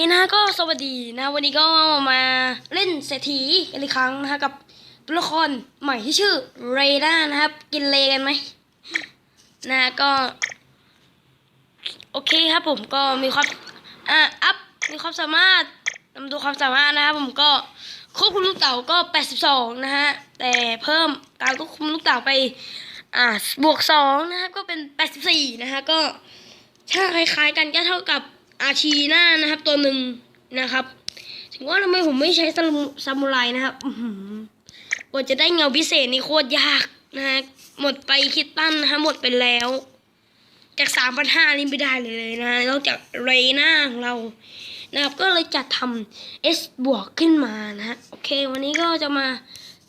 นี่นะก็สวัสดีนะ วันนี้ก็มาเล่นเศรษฐีกันอีกครั้งนะคะกับตัวละครใหม่ที่ชื่อเรด้านะครับ กินเลกันไหมนะก็ โอเคครับผมก็มีความอ่าอัพมีความสามารถนำดูความสามารถนะครับผมก็ควบคุมลูกเต่าก็ 82 นะฮะ แต่เพิ่มการควบคุมลูกเต่าไปอ่าบวก2นะครับก็เป็น 84 นะฮะก็ถ้าคล้ายๆกันก็เท่ากับ อาชีน่านะครับ ตัวหนึ่งนะครับ ถึงว่าทำไมผมไม่ใช้ซามูไรนะครับอื้อหือกว่าจะได้เงาพิเศษนี่โคตรยากนะฮะหมดไปคิดตั้นนะฮะหมดไปแล้ว จากสามพันห้านี่ไม่ได้เลยนะนอกจากเรน่าของเรานะครับก็เลยจัดทำ S บวกขึ้นมานะฮะโอเค วันนี้ก็จะมา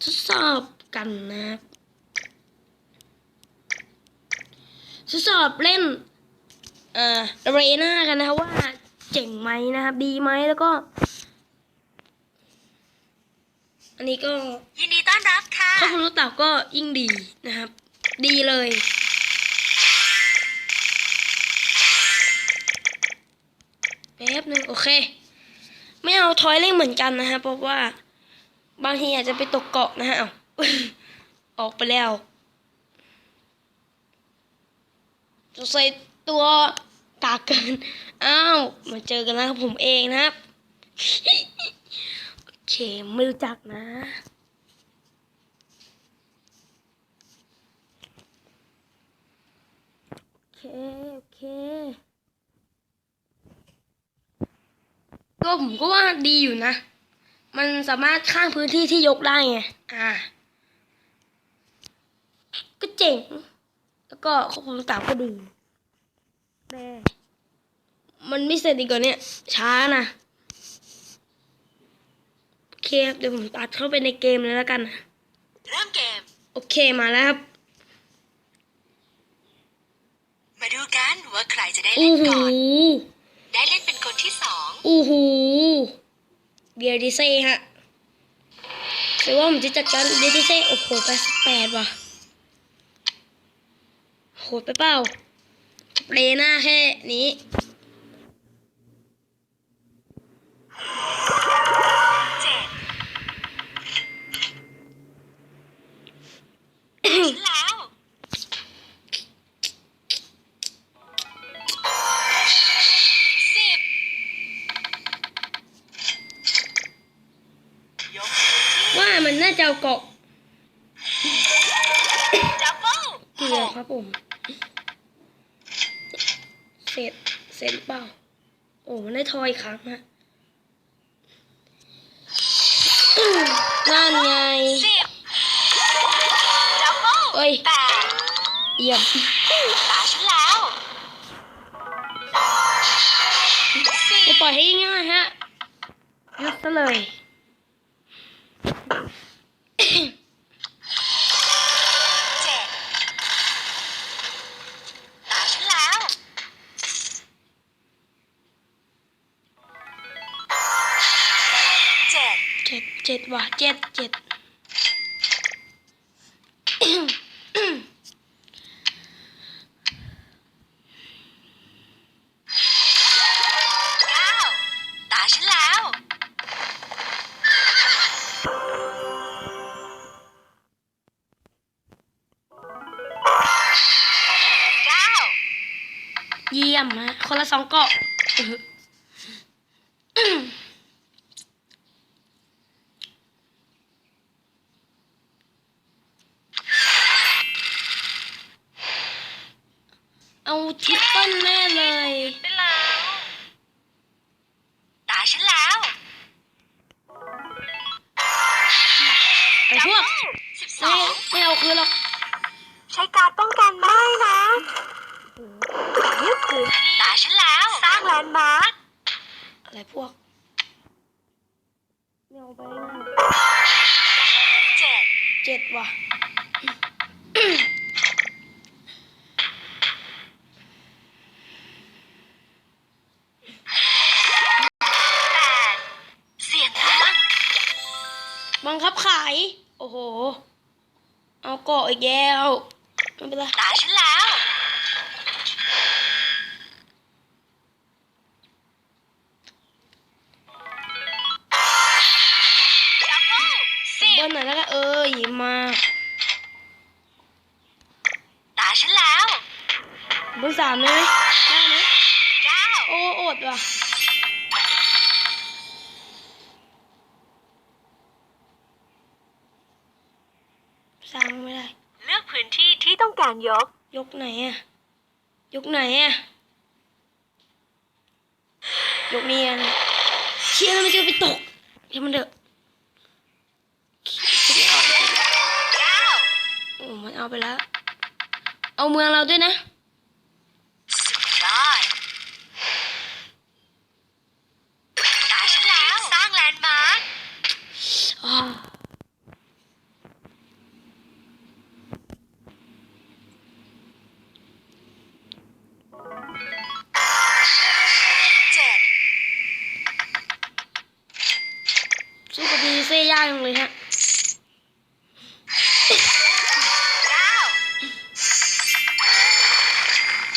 ทดสอบกันนะครับทดสอบเล่น เอ่อเรน่ากันนะครับว่าเจ๋งไหมนะครับดีไหมแล้วก็ อันนี้ก็ยินดีต้อนรับค่ะถ้าคุณรู้เต่าก็ยิ่งดีนะครับ ดีเลยแป๊บหนึ่งโอเค ไม่เอาทอยเล่งเหมือนกันนะฮะเพราะว่า บางทีอาจจะไปตกเกาะนะฮะเอาออกไปแล้วจะใส่ตัว กากเกิน อ้าว มาเจอกันแล้วครับผมเองนะครับ โอเค ไม่รู้จักนะ โอเค โอเคก็ผมก็ว่าดีอยู่นะ มันสามารถข้างพื้นที่ที่ยกได้ไง อ่า ก็เจ๋ง แล้วก็ควบคุมต่างก็ดี แต่มันไม่เสร็จอีกก่อนเนี่ย ช้านะโอเคครับเดี๋ยวผมตัดเข้าไปในเกมเลยแล้วกันนะเริ่มเกม โอเคมาแล้วครับ มาดูกันว่าใครจะได้อู้เล่นหูก่อนได้เล่นเป็นคนที่สองอู้หูเบียร์ดิเซ่ฮะหรือว่าผมจะจัดการเบียร์ดิเซ่โอ้โหแปดสิบแปดว่ะโหดไปเปล่า เรน่าแค่นี้เจ็ดฉันแล้วสิบยกว่ามันน่าจะเอาเกาะดับเบิลเกลือครับผม เสร็จเสร็จหรือเปล่า โอ้มันได้ทอยอีกครั้งฮะนั่นไงสิบดับเบิลเอ้ยแปดเยี่ยมตาฉันแล้วสี่จะปล่อยให้ง่ายๆฮะยุดซะเลย เจ็ดเจ็ดเจ็ดว่ะเจ็ดเจ็ดเก้าตาฉันแล้วเก้าเยี่ยมฮะคนละสองเกาะอื้อหือเอา ทริปเปิลแน่เลยไปแล้วตาฉันแล้วไปพวกสิบสไม่องไม่เอาคืนหรอกใช้การป้องกันได้นะนี่คือตาฉันแล้วสร้างแลนด์มาร์คอะไรพวกไม่เอาไปง่ายเจ็ดเจ็ดว่ะ โอ้โห เอาเกาะอีกแล้วไม่เป็นไรตายฉันแล้ว เบิ้ลหน่อยแล้วก็เออหยิบมาตายฉันแล้วเบิ้ลสามเลยได้ไหมโอ้อดว่ะ การยก ยกไหนอะยกไหนอะยกนี้กันเชี่ยแล้วมันจะไปตกเดี๋ยวมันเถอะคิดไม่ออกเก้าโอ้มันเอาไปแล้ว เอาเมืองเราด้วยนะ ดีเซ่ยากจังเลยฮะเก้า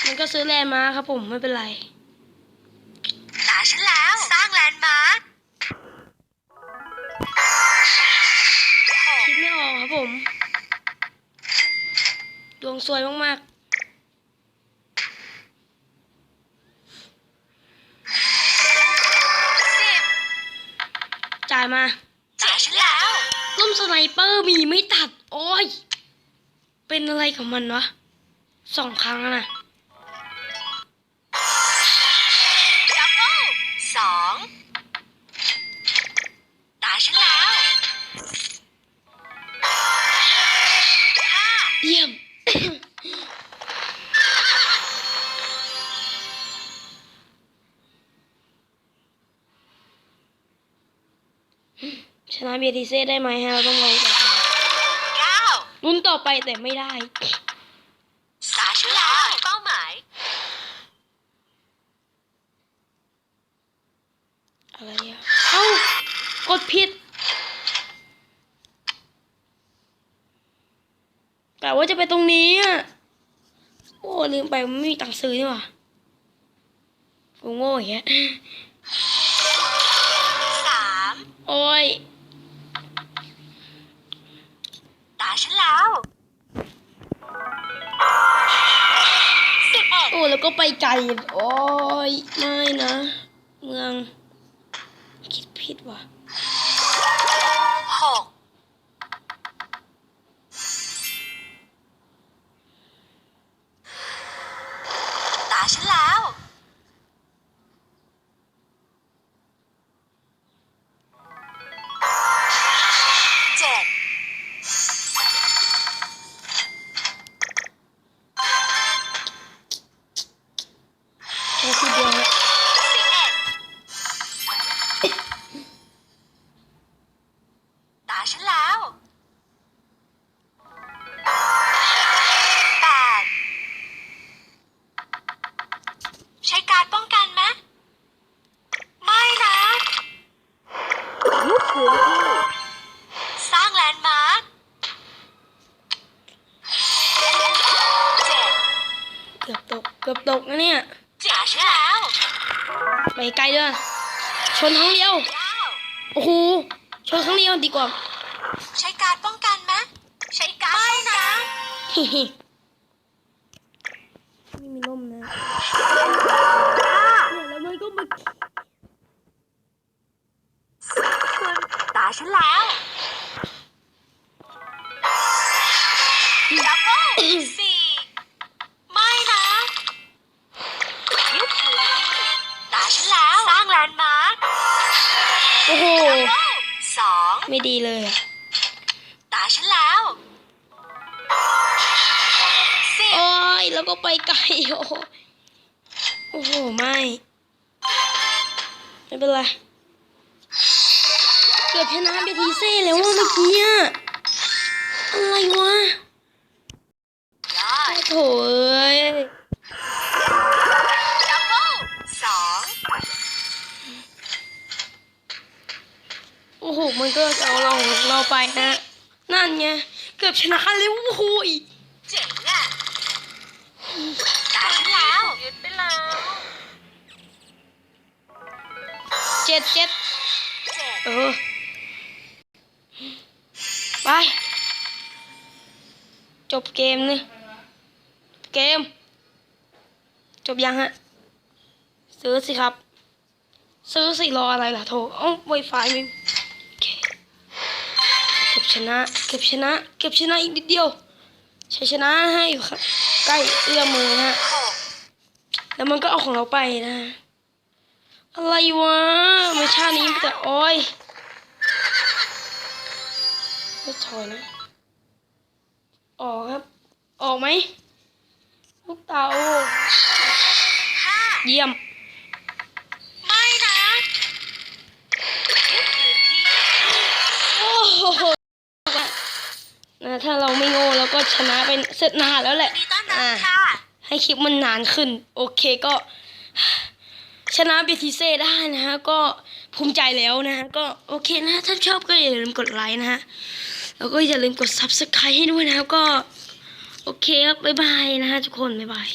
มันก็ซื้อแลนด์มาครับผมไม่เป็นไรตาฉันแล้ว สร้างแลนด์มาร์คหกคิดไม่ออกครับผม ดวงสวยมากสิบๆจ่ายมา ไนเปอร์มีไม่ตัด โอ้ย เป็นอะไรของมันวะสองครั้งนะดับเบิลสอง นะเบียทีเซ่ได้ไหมฮะเราต้องลองต่อไปเก้ารุ่นต่อไปแต่ไม่ได้ตาฉันแล้วเป้าหมาย อะไรอะเอ้ากดผิดแต่ว่าจะไปตรงนี้อะโอ้ ลืมไปมันไม่มีตังค์ซื้อนี่หว่ากูโง่อย่างเงี้ยสามโอ้ย ตา ฉันแล้วสิบเอ็ดโอ้แล้วก็ไปไกลโอ้ยไม่นะ เมือง คิดผิดว่ะหก ไปไกลด้วย ชนครั้งเดียวเก้าโอ้โห ชนครั้งเดียวดีกว่า ใช้การดป้องกันไหมใช้การดไม่นะฮิฮิไม่มีล่มนะห้าเนี่ยแล้วมันก็มาคุณตาฉันแล้ว ยแล้วก็ไปไกลโอ้โหโอ้โห ไม่ ไม่เป็นไร เกือบชนะเบทีเซ่แล้วว่าเมื่อกี้อะอะไรวะยอดโถ่เอ้ยดับเบิ้ลสองโอ้โห มันก็จะเอาเราของเราไปนะ นั่นไง เกือบชนะแล้วโอ้โหยเจ๋งอะ ตาฉันแล้วยึดไปแล้วเจ็ดเจ็ดเจ็ดเออไป จบเกมนี่เกม จบยังฮะ ซื้อสิครับ ซื้อสิรออะไรล่ะโทรเอ้าไวไฟมึงโอเคเก็บชนะ เก็บชนะ เก็บชนะอีกนิดเดียว ชัยชนะให้อยู่ครับ ใกล้เอื้อมมือนะฮะแล้วมันก็เอาของเราไปนะอะไรวะไม่ชาตินี้แต่โอ้ยไม่ถอยนะ ออกครับ ออกไหมลูกเตาห้าเยี่ยม นะถ้าเราไม่โง่เราก็ชนะเป็นเสร็จนานแล้วแหละดีต้อนรับอะค่ะให้คลิปมันนานขึ้น โอเคก็ ชนะเบทิเซ่ได้นะฮะ ก็ภูมิใจแล้วนะฮะ ก็โอเคนะฮะถ้าชอบก็อย่าลืมกดไลค์นะฮะ แล้วก็อย่าลืมกด subscribe ให้ด้วยนะครับก็ โอเคครับ บ๊ายบายนะฮะทุกคน บ๊ายบาย